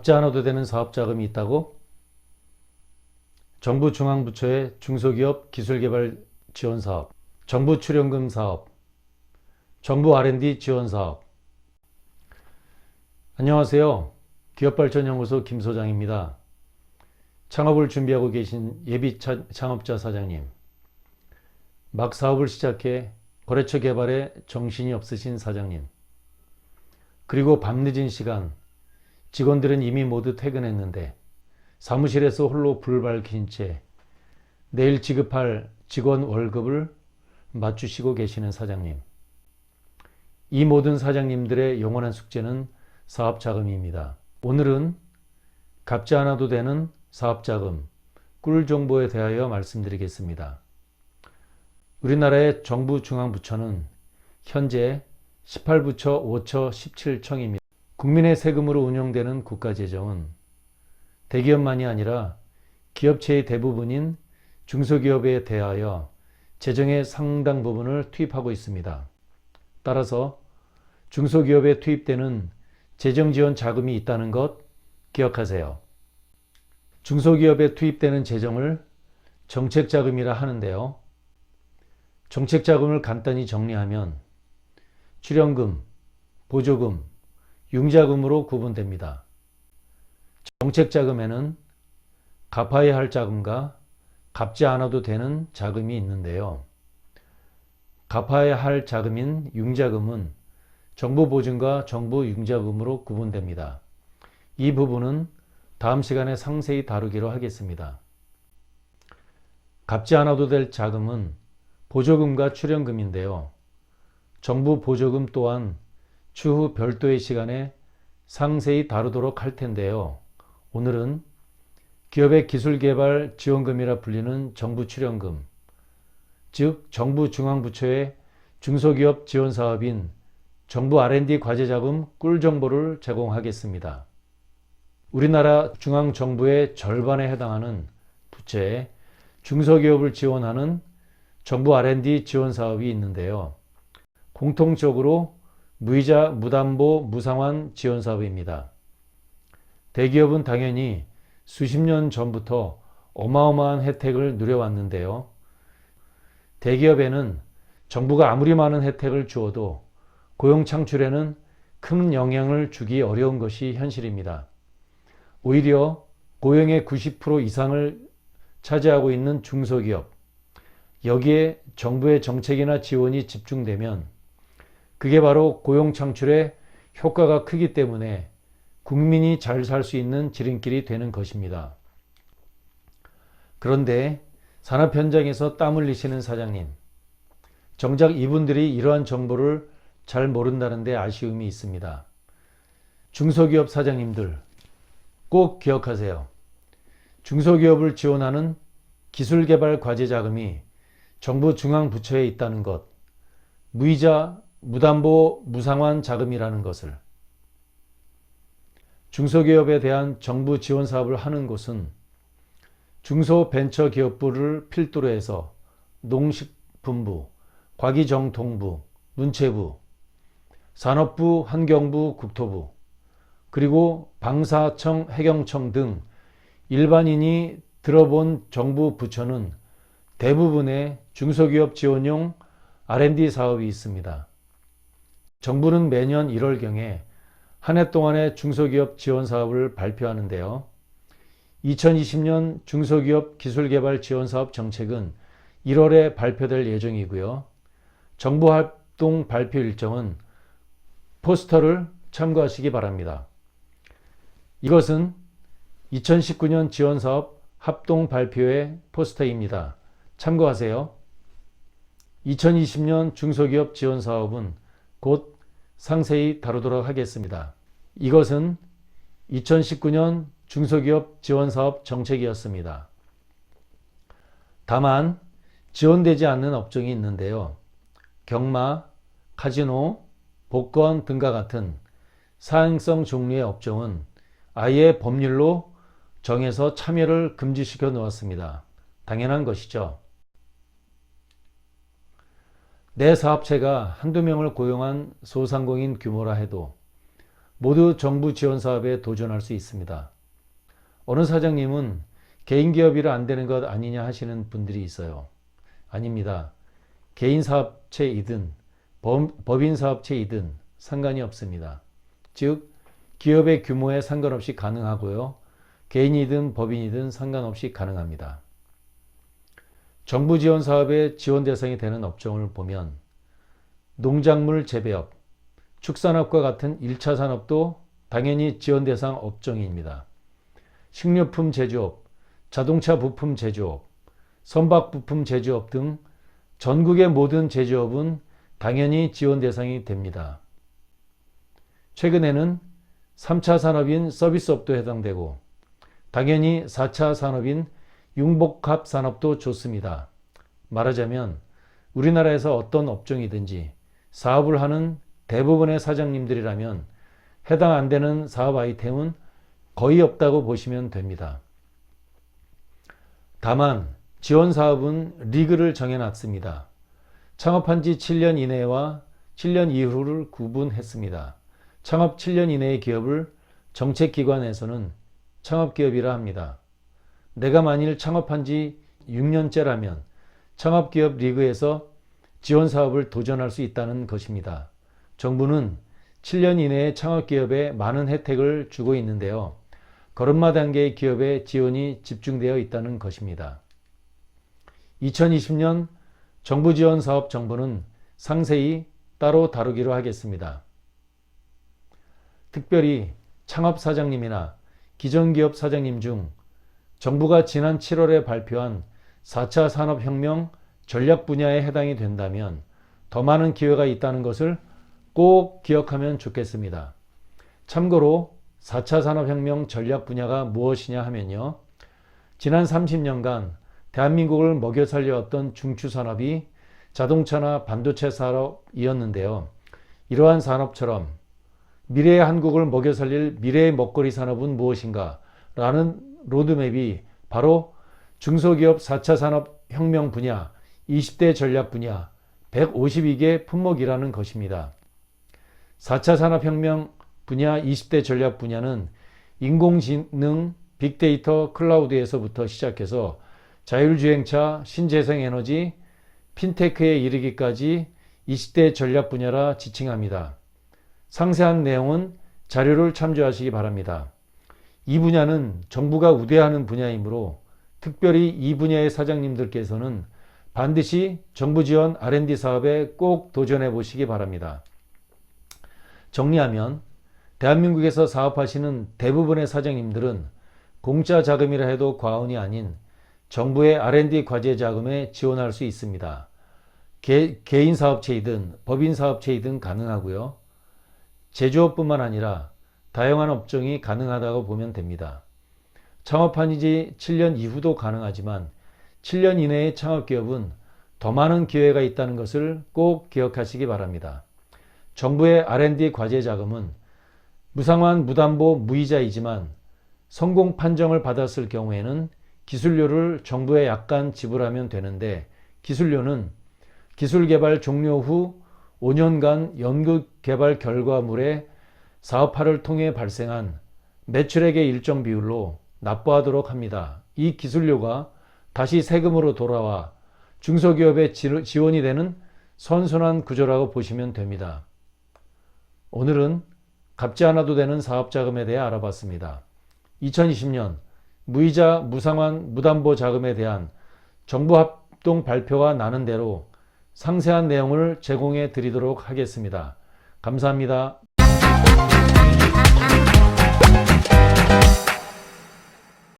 갚지 않아도 되는 사업 자금이 있다고? 정부 중앙부처의 중소기업 기술개발 지원 사업, 정부 출연금 사업, 정부 R&D 지원 사업. 안녕하세요. 기업발전연구소 김 소장입니다. 창업을 준비하고 계신 예비 차- 창업자 사장님. 막 사업을 시작해 거래처 개발에 정신이 없으신 사장님. 그리고 밤늦은 시간, 직원들은 이미 모두 퇴근했는데 사무실에서 홀로 불 밝힌 채 내일 지급할 직원 월급을 맞추시고 계시는 사장님. 이 모든 사장님들의 영원한 숙제는 사업 자금입니다. 오늘은 갚지 않아도 되는 사업 자금, 꿀 정보에 대하여 말씀드리겠습니다. 우리나라의 정부 중앙부처는 현재 18부처 5처 17청입니다. 국민의 세금으로 운영되는 국가재정은 대기업만이 아니라 기업체의 대부분인 중소기업에 대하여 재정의 상당 부분을 투입하고 있습니다. 따라서 중소기업에 투입되는 재정지원 자금이 있다는 것 기억하세요. 중소기업에 투입되는 재정을 정책자금이라 하는데요. 정책자금을 간단히 정리하면 출연금, 보조금, 융자금으로 구분됩니다. 정책자금에는 갚아야 할 자금과 갚지 않아도 되는 자금이 있는데요. 갚아야 할 자금인 융자금은 정부 보증과 정부 융자금으로 구분됩니다. 이 부분은 다음 시간에 상세히 다루기로 하겠습니다. 갚지 않아도 될 자금은 보조금과 출연금인데요. 정부 보조금 또한 추후 별도의 시간에 상세히 다루도록 할 텐데요. 오늘은 기업의 기술개발 지원금이라 불리는 정부 출연금, 즉 정부 중앙부처의 중소기업 지원 사업인 정부 R&D 과제 자금 꿀 정보를 제공하겠습니다. 우리나라 중앙 정부의 절반에 해당하는 부처에 중소기업을 지원하는 정부 R&D 지원 사업이 있는데요. 공통적으로 무이자, 무담보, 무상환 지원 사업입니다. 대기업은 당연히 수십 년 전부터 어마어마한 혜택을 누려왔는데요. 대기업에는 정부가 아무리 많은 혜택을 주어도 고용 창출에는 큰 영향을 주기 어려운 것이 현실입니다. 오히려 고용의 90% 이상을 차지하고 있는 중소기업, 여기에 정부의 정책이나 지원이 집중되면 그게 바로 고용 창출에 효과가 크기 때문에 국민이 잘 살 수 있는 지름길이 되는 것입니다. 그런데 산업 현장에서 땀 흘리시는 사장님, 정작 이분들이 이러한 정보를 잘 모른다는데 아쉬움이 있습니다. 중소기업 사장님들 꼭 기억하세요. 중소기업을 지원하는 기술개발 과제 자금이 정부 중앙부처에 있다는 것, 무이자, 무담보, 무상환 자금이라는 것을 중소기업에 대한 정부 지원 사업을 하는 곳은 중소벤처기업부를 필두로 해서 농식품부, 과기정통부, 문체부, 산업부, 환경부, 국토부, 그리고 방사청, 해경청 등 일반인이 들어본 정부 부처는 대부분의 중소기업 지원용 R&D 사업이 있습니다. 정부는 매년 1월경에 한 해 동안의 중소기업 지원 사업을 발표하는데요. 2020년 중소기업 기술개발 지원 사업 정책은 1월에 발표될 예정이고요. 정부 활동 발표 일정은 포스터를 참고하시기 바랍니다. 이것은 2019년 지원 사업 합동 발표의 포스터입니다. 참고하세요. 2020년 중소기업 지원 사업은 곧 상세히 다루도록 하겠습니다. 이것은 2019년 중소기업 지원 사업 정책이었습니다. 다만 지원되지 않는 업종이 있는데요. 경마, 카지노, 복권 등과 같은 사행성 종류의 업종은 아예 법률로 정해서 참여를 금지시켜 놓았습니다. 당연한 것이죠. 내 사업체가 한두 명을 고용한 소상공인 규모라 해도 모두 정부 지원 사업에 도전할 수 있습니다. 어느 사장님은 개인 기업이라 안 되는 것 아니냐 하시는 분들이 있어요. 아닙니다. 개인 사업체이든 법- 법인 사업체이든 상관이 없습니다. 즉 기업의 규모에 상관없이 가능하고요. 개인이든 법인이든 상관없이 가능합니다. 정부 지원 사업의 지원 대상이 되는 업종을 보면 농작물 재배업, 축산업과 같은 1차 산업도 당연히 지원 대상 업종입니다. 식료품 제조업, 자동차 부품 제조업, 선박 부품 제조업 등 전국의 모든 제조업은 당연히 지원 대상이 됩니다. 최근에는 3차 산업인 서비스업도 해당되고 당연히 4차 산업인 융복합 산업도 좋습니다. 말하자면 우리나라에서 어떤 업종이든지 사업을 하는 대부분의 사장님들이라면 해당 안 되는 사업 아이템은 거의 없다고 보시면 됩니다. 다만 지원 사업은 리그를 정해놨습니다. 창업한 지 7년 이내와 7년 이후를 구분했습니다. 창업 7년 이내의 기업을 정책기관에서는 창업기업이라 합니다. 내가 만일 창업한 지 6년째라면 창업기업 리그에서 지원 사업을 도전할 수 있다는 것입니다. 정부는 7년 이내에 창업기업에 많은 혜택을 주고 있는데요. 걸음마 단계의 기업에 지원이 집중되어 있다는 것입니다. 2020년 정부 지원 사업 정보는 상세히 따로 다루기로 하겠습니다. 특별히 창업 사장님이나 기존 기업 사장님 중 정부가 지난 7월에 발표한 4차 산업혁명 전략 분야에 해당이 된다면 더 많은 기회가 있다는 것을 꼭 기억하면 좋겠습니다. 참고로 4차 산업혁명 전략 분야가 무엇이냐 하면요. 지난 30년간 대한민국을 먹여 살려왔던 중추산업이 자동차나 반도체 산업이었는데요. 이러한 산업처럼 미래의 한국을 먹여 살릴 미래의 먹거리 산업은 무엇인가? 라는 로드맵이 바로 중소기업 4차 산업 혁명 분야, 20대 전략 분야, 152개 품목이라는 것입니다. 4차 산업 혁명 분야 20대 전략 분야는 인공지능, 빅데이터, 클라우드에서부터 시작해서 자율주행차, 신재생에너지, 핀테크에 이르기까지 20대 전략 분야라 지칭합니다. 상세한 내용은 자료를 참조하시기 바랍니다. 이 분야는 정부가 우대하는 분야이므로 특별히 이 분야의 사장님들께서는 반드시 정부 지원 R&D 사업에 꼭 도전해 보시기 바랍니다. 정리하면 대한민국에서 사업하시는 대부분의 사장님들은 공짜 자금이라 해도 과언이 아닌 정부의 R&D 과제 자금에 지원할 수 있습니다. 개, 개인 사업체이든 법인 사업체이든 가능하고요. 제조업뿐만 아니라 다양한 업종이 가능하다고 보면 됩니다. 창업한 지 7년 이후도 가능하지만 7년 이내의 창업기업은 더 많은 기회가 있다는 것을 꼭 기억하시기 바랍니다. 정부의 R&D 과제 자금은 무상환 무담보 무이자이지만 성공 판정을 받았을 경우에는 기술료를 정부에 약간 지불하면 되는데 기술료는 기술 개발 종료 후 5년간 연극 개발 결과물의 사업화를 통해 발생한 매출액의 일정 비율로 납부하도록 합니다. 이 기술료가 다시 세금으로 돌아와 중소기업에 지- 지원이 되는 선순환 구조라고 보시면 됩니다. 오늘은 갚지 않아도 되는 사업 자금에 대해 알아봤습니다. 2020년 무이자 무상환 무담보 자금에 대한 정부 합동 발표가 나는 대로 상세한 내용을 제공해 드리도록 하겠습니다. 감사합니다. Thank you.